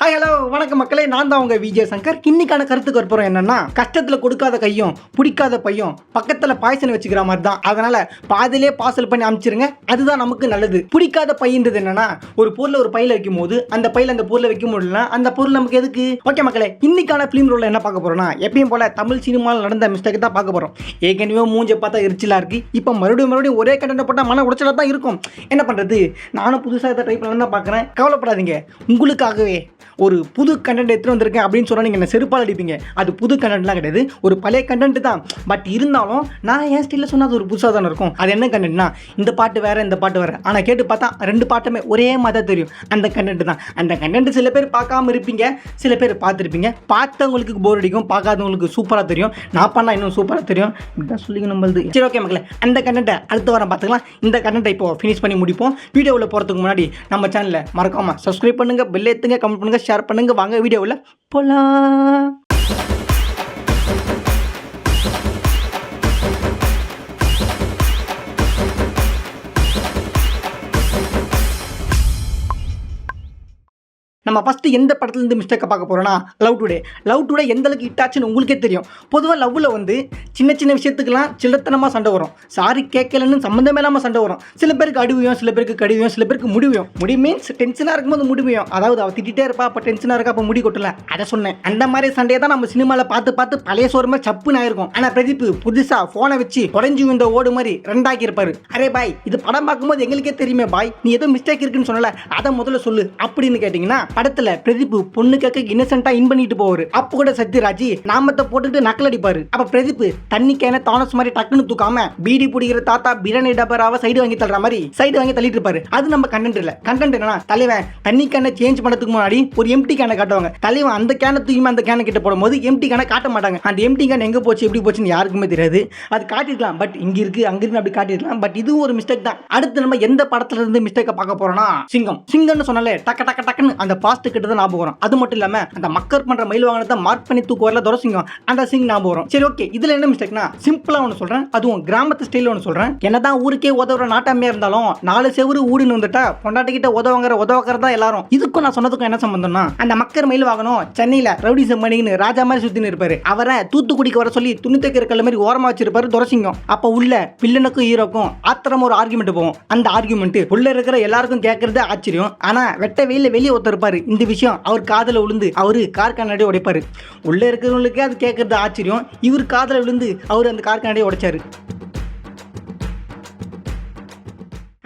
Hi hello வணக்கம் மக்களே. நான் தான் உங்கள் விஜய் சங்கர். இன்னைக்கான கருத்துக்கு வரப்போகிறோம் என்னன்னா கஷ்டத்தில் கொடுக்காத கையும் பிடிக்காத பையும் பக்கத்தில் பாய்சன் வச்சுக்கிற மாதிரி தான். அதனால பாதிலே பார்சல் பண்ணி அனுப்பிச்சிருங்க அதுதான் நமக்கு நல்லது. பிடிக்காத பையன்றது என்னன்னா ஒரு பொருளை ஒரு பையில வைக்கும் போது அந்த பையில அந்த பொருளை வைக்க முடியலனா அந்த பொருள் நமக்கு எதுக்கு? ஓகே மக்களே. இன்னைக்கான ஃபிலிம் ரோலில் என்ன பார்க்க போறோம்னா எப்பயும் போல தமிழ் சினிமாவில் நடந்த மிஸ்டேக் தான் பார்க்க போறோம். ஏற்கனவே மூஞ்ச பார்த்தா எரிச்சலா இருக்கு. இப்போ மறுபடியும் மறுபடியும் ஒரே கண்டென்ட் போட்டால் மன உடச்சலாக தான் இருக்கும். என்ன பண்றது? நானும் புதுசாக இதை ட்ரை பண்ணலாம் தான் பார்க்குறேன். கவலைப்படாதீங்க. உங்களுக்காகவே ஒரு புது கண்டென்ட் எடுத்துகிட்டு வந்திருக்கேன் அப்படின்னு சொன்னால் நீங்கள் என்ன செருப்பால் அடிப்பீங்க? அது புது கண்டென்ட்லாம் கிடையாது. ஒரு பழைய கண்டென்ட் தான். பட் இருந்தாலும் நான் என் ஸ்டீலில் சொன்னால் அது ஒரு புதுசாக தானே இருக்கும். அது என்ன கண்டென்ட்னா இந்த பாட்டு வேற இந்த பாட்டு வேறு. ஆனால் கேட்டு பார்த்தா ரெண்டு பாட்டுமே ஒரே மாதிரி தான் தெரியும். அந்த கண்டென்ட் தான். அந்த கண்டென்ட் சில பேர் பார்க்காம இருப்பீங்க. சில பேர் பார்த்துருப்பீங்க. பார்த்தவங்களுக்கு போர் அடிக்கும். பார்க்காதவங்களுக்கு சூப்பராக தெரியும். நான் பண்ணால் இன்னும் சூப்பராக தெரியும். இப்படிதான் சொல்லிங்க நம்மளது சரி ஓகே மக்களே. அந்த கண்டென்ட்டை அடுத்த வாரம் பார்த்துக்கலாம். இந்த கண்டென்ட்டை இப்போ ஃபினிஷ் பண்ணி முடிப்போம். வீடியோவில் போகிறதுக்கு முன்னாடி நம்ம சேனலில் மறக்காமல் சப்ஸ்கிரைப் பண்ணுங்கள் பெல் ஏற்றுங்க கமெண்ட் பண்ணுங்கள் ஷேர் பண்ணுங்கள் வாங்க வீடியோவில் போகலாம் நம்ம ஃபஸ்ட்டு எந்த படத்துலேருந்து மிஸ்டேக்கை பார்க்க போகிறோன்னா லவ் டுடே லவ் டுடே எந்த அளவுக்கு ஹிட் ஆச்சுன்னு உங்களுக்கே தெரியும். பொதுவாக லவ்வில் வந்து சின்ன சின்ன விஷயத்துக்கெல்லாம் சில்லத்தனமாக சண்டை வரும். சாரி கேட்கலன்னு சம்மந்தமே இல்லாமல் சண்டை வரும். சில பேருக்கு அடிவியும் சில பேருக்கு கடிவியும் சில பேருக்கு முடிவியும் முடி மீன்ஸ் டென்ஷனாக இருக்கும்போது முடிவியும் அதாவது அவள் திட்டிகிட்டே இருப்பா அப்போ டென்ஷனாக இருக்கா அப்போ முடி கொட்டல. அதை சொன்னேன். அந்த மாதிரி சண்டையை தான் நம்ம சினிமாவில் பார்த்து பார்த்து பழைய சோறு மாதிரி சப்புன்னு ஆயிருக்கும். ஆனால் பிரதீப் புதுசாக ஃபோனை வச்சு குறைஞ்சி இந்த ஓடு மாதிரி ரெண்டாக்கி இருப்பாரு அரே பாய் இது படம் பார்க்கும்போது எங்களுக்கே தெரியுமே பாய். நீ ஏதோ மிஸ்டேக் இருக்குன்னு சொன்னல அதை முதல்ல சொல்லு. அப்படின்னு கேட்டிங்கன்னா படத்துல பிரதீப் பொண்ணு கேட்க இன்னசென்ட்டா இன் பண்ணிட்டு போவாரு. அப்போ கூட சத்யராஜ் நாமத்தை போட்டுட்டு நக்கல் அடிப்பாரு. அப்ப பிரதீப் தண்ணி கேன தானஸ் மாதிரி டக்குன்னு தூக்காம பீடி பிடிக்கிற தாத்தா பிரியாணி டப்பராவ சைடு வாங்கி தள்ளுற மாதிரி சைடு வாங்கி தள்ளிட்டு இருப்பாரு. அது நம்ம கண்டென்ட் இல்ல. கண்டென்ட் என்னன்னா தலைவன் தண்ணி கேனை சேஞ்ச் பண்ணதுக்கு முன்னாடி ஒரு எம்டி கேனை காட்டுவாங்க. தலைவன் அந்த கேனை தூக்கி அந்த கேனை கிட்ட போடும்போது எம்டி கேனை காட்ட மாட்டாங்க. அந்த எம்டி கேன் எங்க போச்சு எப்படி போச்சுன்னு யாருக்குமே தெரியாது. அது காட்டிருக்கலாம் பட் இங்க இருக்கு அங்க இருக்கு அப்படி காட்டிருக்கலாம் பட் இதுவும் ஒரு மிஸ்டேக் தான். அடுத்து நம்ம எந்த படத்துல இருந்து மிஸ்டேக்கை பார்க்க போறோம்னா சிங்கம். சிங்கம்னு சொன்னாலே டக்கு டக்கு டக்குன்னு அந்த பாஸ் கிட்ட தான் ஞாபகம் வரும். அது மட்டும் இல்லாம அந்த மக்கர் பண்ற மயில் வாகனத்தை மார்க் பண்ணி தூக்கு வரல துரை சிங்கம் அந்த சிங் ஞாபகம் வரும். சரி ஓகே இதுல என்ன மிஸ்டேக்னா சிம்பிளா ஒன்று சொல்றேன். அதுவும் கிராமத்து ஸ்டைலில் ஒன்று சொல்றேன். என்னதான் ஊருக்கே உதவுற நாட்டாமையா இருந்தாலும் நாலு செவரு ஊடுன்னு வந்துட்டா பொண்டாட்டிக்கிட்ட உதவங்கிற உதவக்கிற தான் எல்லாரும். இதுக்கும் நான் சொன்னதுக்கும் என்ன சம்பந்தம்னா அந்த மக்கர் மயில் வாகனம் சென்னையில ரவுடிசம் பண்ணின்னு ராஜா மாதிரி சுத்தின்னு இருப்பாரு. அவரை தூத்துக்குடிக்கு வர சொல்லி துணி தைக்கிற கல்ல மாதிரி ஓரமா வச்சிருப்பாரு துரசிங்கம். அப்ப உள்ள வில்லனுக்கும் ஹீரோக்கும் ஆத்திரம் ஒரு ஆர்குமெண்ட் போகும். அந்த ஆர்குமெண்ட் உள்ள இருக்கிற எல்லாருக்கும் கேட்கறது ஆச்சரியம். ஆனா வெட்ட வெயில வெளியே ஒருத்தர் இருப்பாரு. இந்த விஷயம் அவர் காதல விழுந்து அவரு கார் கண்ணாடி உடைப்பாரு. உள்ள இருக்கிறவங்களுக்கே அது கேட்கறது ஆச்சரியம். இவர் காதல விழுந்து அவர் அந்த கார் கண்ணாடியை உடைச்சாரு.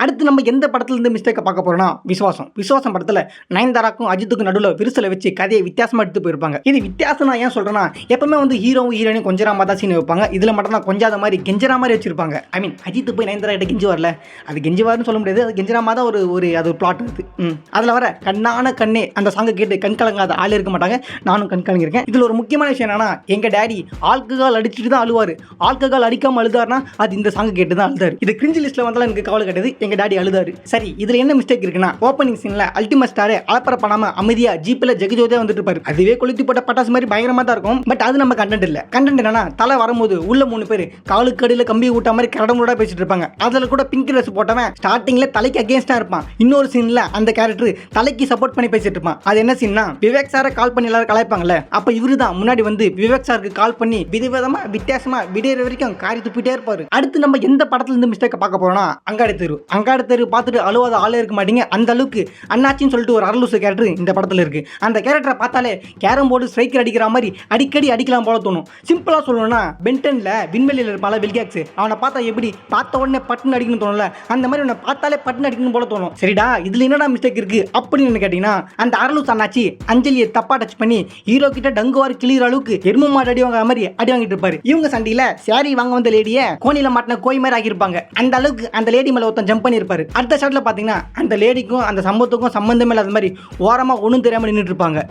அடுத்து நம்ம எந்த படத்துலேருந்து மிஸ்டேக்கை பார்க்க போகிறோம்னா விசுவாசம். விசுவாசம் படத்தில் நயன்தாராக்கும் அஜித்துக்கும் நடுவில் விரிசலை வச்சு கதையை வித்தியாசமாக எடுத்து போயிருப்பாங்க. இது வித்தியாசம் நான் ஏன் சொல்கிறேன்னா எப்பவுமே வந்து ஹீரோவும் ஹீரோயினும் கொஞ்சராமா தான் சீன் வைப்பாங்க. இதில் மட்டும் தான் கொஞ்சாத மாதிரி கெஞ்சரா மாதிரி வச்சிருப்பாங்க. ஐ மீன் அஜித் போய் நயன்தாரா கிட்ட கெஞ்சி வரல அது கெஞ்சுவார்னு சொல்ல முடியாது. அது கெஞ்சராமா தான் ஒரு ஒரு அது ஒரு பிளாட் இருக்குது ம். அதில் வர கண்ணான கண்ணே அந்த சாங்கை கேட்டு கண் கலங்காத ஆள் இருக்க மாட்டாங்க. நானும் கண் கலங்கிருக்கேன் இதில் ஒரு முக்கியமான விஷயம் என்னன்னா எங்கள் டேடி ஆல்கஹால் அடிச்சுட்டு தான் அழுவார். ஆல்கஹால் அடிக்காமல் அழுதாருன்னா அது இந்த சாங்கை கேட்டு தான் அழுதார். இது கிரிஞ்சு லிஸ்ட்டில் வந்தாலும் எனக்கு கவலை கிடையாது எங்க டாடி அழுதாரு. சரி இதுல என்ன மிஸ்டேக் இருக்குன்னா ஓப்பனிங் சீன்ல அல்டிமேட் ஸ்டாரே அலப்பற பண்ணாம அமைதியா ஜீப்பில் ஜெகஜோதே வந்துட்டு இருப்பாரு. அதுவே கொளுத்தி போட்ட பட்டாசு மாதிரி பயங்கரமா தான் இருக்கும். பட் அது நம்ம கண்டென்ட் இல்ல. கண்டென்ட் என்னன்னா தலை வரும்போது உள்ள மூணு பேர் காலுக்கு அடியில் கம்பி ஊட்ட மாதிரி கடமுடா பேசிட்டு இருப்பாங்க. அதுல கூட பிங்க் ட்ரெஸ் போட்டவன் ஸ்டார்டிங்ல தலைக்கு அகேன்ஸ்டா இருப்பான். இன்னொரு சீன்ல அந்த கேரக்டர் தலைக்கு சப்போர்ட் பண்ணி பேசிட்டு இருப்பான். அது என்ன சீன்னா விவேக் சாரை கால் பண்ணி எல்லாரும் கலாய்ப்பாங்கல்ல? அப்ப இவரு தான் முன்னாடி வந்து விவேக் சாருக்கு கால் பண்ணி விதவிதமா வித்தியாசமா விடியற வரைக்கும் காரி துப்பிட்டே இருப்பாரு. அடுத்து நம்ம எந்த படத்துல இருந்து மிஸ்டேக் பார்க்க போறோம்னா அங்காடி தெரு. அங்காடி தெரு பார்த்துட்டு அழுவாத ஆளே இருக்க மாட்டீங்க. அந்த அளவுக்கு அண்ணாச்சின்னு சொல்லிட்டு ஒரு அரலூசு கேரக்டர் இந்த படத்தில் இருக்கு. அந்த கேரக்டரை பார்த்தாலே கேரம் போர்டு ஸ்ட்ரைக்கர் அடிக்கிற மாதிரி அடிக்கடி அடிக்கலாம் போல தோணும். சிம்பிளாக சொல்லணும்னா பென்டன்ல விண்வெளியில் இருப்பால வில்கேக்ஸ் அவனை பார்த்தா எப்படி பார்த்த உடனே பட்டுன்னு அடிக்கணும்னு தோணும்ல அந்த மாதிரி அவனை பார்த்தாலே பட்டுன்னு அடிக்கணும் போல தோணும். சரிடா இதில் என்னடா மிஸ்டேக் இருக்கு அப்படின்னு கேட்டீங்கன்னா அந்த அரலூஸ் அண்ணாச்சி அஞ்சலியை தப்பா டச் பண்ணி ஹீரோ கிட்ட டங்குவார் கிளியிற அளவுக்கு எரும மாடு அடி வாங்குற மாதிரி அடி வாங்கிட்டு இருப்பாரு. இவங்க சண்டையில் சாரி வாங்க வந்த லேடியை கோணியில் மாட்டின கோய் மாதிரி ஆகியிருப்பாங்க அந்த அளவுக்கு அந்த லேடி மேலே ஒருத்தன் ஜம்ப் பண்ணியிருப்பாரு அடுத்த ஷாட்டில் பார்த்தீங்கன்னா அந்த லேடிக்கும் அந்த சம்பவத்துக்கும் சம்மந்தமே இல்லாத மாதிரி ஓரமா ஒன்றும் தெரியாம நின்றுட்டு இருப்பாங்க.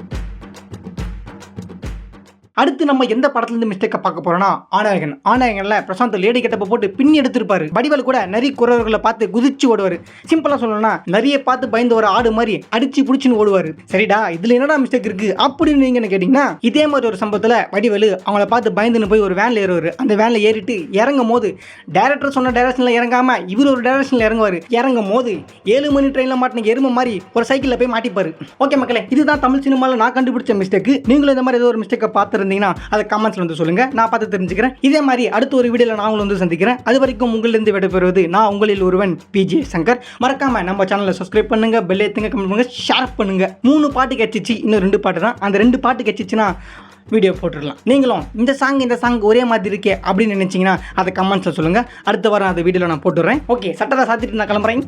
அடுத்து நம்ம எந்த படத்துல இருந்து மிஸ்டேக்கை பார்க்க போறோம்னா ஆனாயகன் ஆனாயகன்ல பிரசாந்த் லேடி கெட்டப்ப போட்டு பின்னி எடுத்திருப்பாரு. வடிவல் கூட நிறைய குறவர்களை பார்த்து குதிச்சு ஓடுவாரு. சிம்பிளா சொல்லணும்னா நிறைய பார்த்து பயந்து வர ஆடு மாதிரி அடிச்சு பிடிச்சின்னு ஓடுவாரு. சரிடா இதுல என்னடா மிஸ்டேக் இருக்கு? அப்படின்னு நீங்க என்ன கேட்டீங்கன்னா இதே மாதிரி ஒரு சம்பவத்துல வடிவல் அவங்கள பார்த்து பயந்துன்னு போய் ஒரு வேன்ல ஏறுவாரு. அந்த வேன்ல ஏறிட்டு இறங்கும் போது டேரக்டர் சொன்ன டேரக்ஷனில் இறங்காம இவர் ஒரு டைரக்ஷன்ல இறங்குவாரு. இறங்கும் போது ஏழு மணி ட்ரெயின்ல மாட்டின எருமை மாதிரி ஒரு சைக்கிள்ல போய் மாட்டிப்பாரு. ஓகே மக்களே இதுதான் தமிழ் சினிமாவில் நான் கண்டுபிடிச்ச மிஸ்டேக் நீங்களும் இந்த மாதிரி ஏதோ ஒரு மிஸ்டேக்கை இருந்தீங்கன்னா அதை கமெண்ட்ஸ்ல வந்து சொல்லுங்க. நான் பார்த்து தெரிஞ்சுக்கிறேன். இதே மாதிரி அடுத்த ஒரு வீடியோல நான் உங்களை வந்து சந்திக்கிறேன். அது வரைக்கும் உங்களிலிருந்து விடைபெறுவது நான் உங்களில் ஒருவன் பிஜே சங்கர் மறக்காம நம்ம சேனலை சப்ஸ்கிரைப் பண்ணுங்க பெல் ஏத்துங்க கமெண்ட் பண்ணுங்க ஷேர் பண்ணுங்க. மூணு பாட்டு கட்சிச்சு இன்னும் ரெண்டு பாட்டு தான். அந்த ரெண்டு பாட்டு கட்சிச்சுன்னா வீடியோ போட்டுடலாம். நீங்களும் இந்த சாங் இந்த சாங் ஒரே மாதிரி இருக்கே அப்படின்னு நினச்சிங்கன்னா அதை கமெண்ட்ஸில் சொல்லுங்கள் அடுத்த வாரம் அந்த வீடியோவில் நான் போட்டுடுறேன். ஓகே சட்டத்தை சாத்திட்டு நான் கிளம்புறேன்.